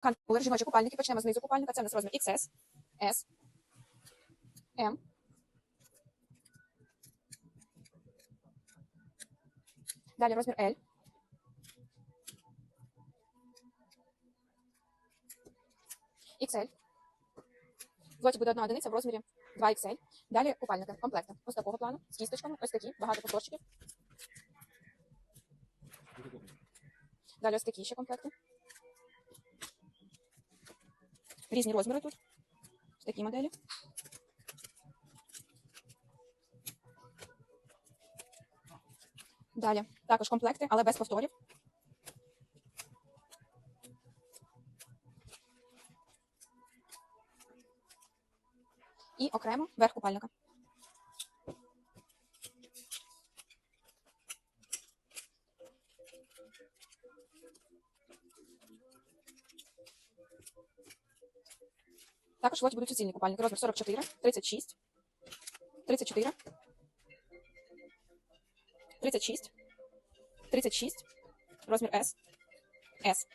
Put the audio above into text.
Кантули, жіночі купальники. Почнемо знизу купальника. Це у нас розмір XS, S, M. Далі розмір L. XL. Злоті буде одна одиниця в розмірі 2XL. Далі купальники, комплекти. Ось такого плану, з кісточками, ось такі, багато повторчиків. Далі ось такі ще комплекти. Різні розміри тут. Ось такі моделі. Далі також комплекти, але без повторів. І окремо верх купальника. Також в лоті будуть суцільні купальники. Розмір 44, 36, 34, 36, 36, розмір S, S.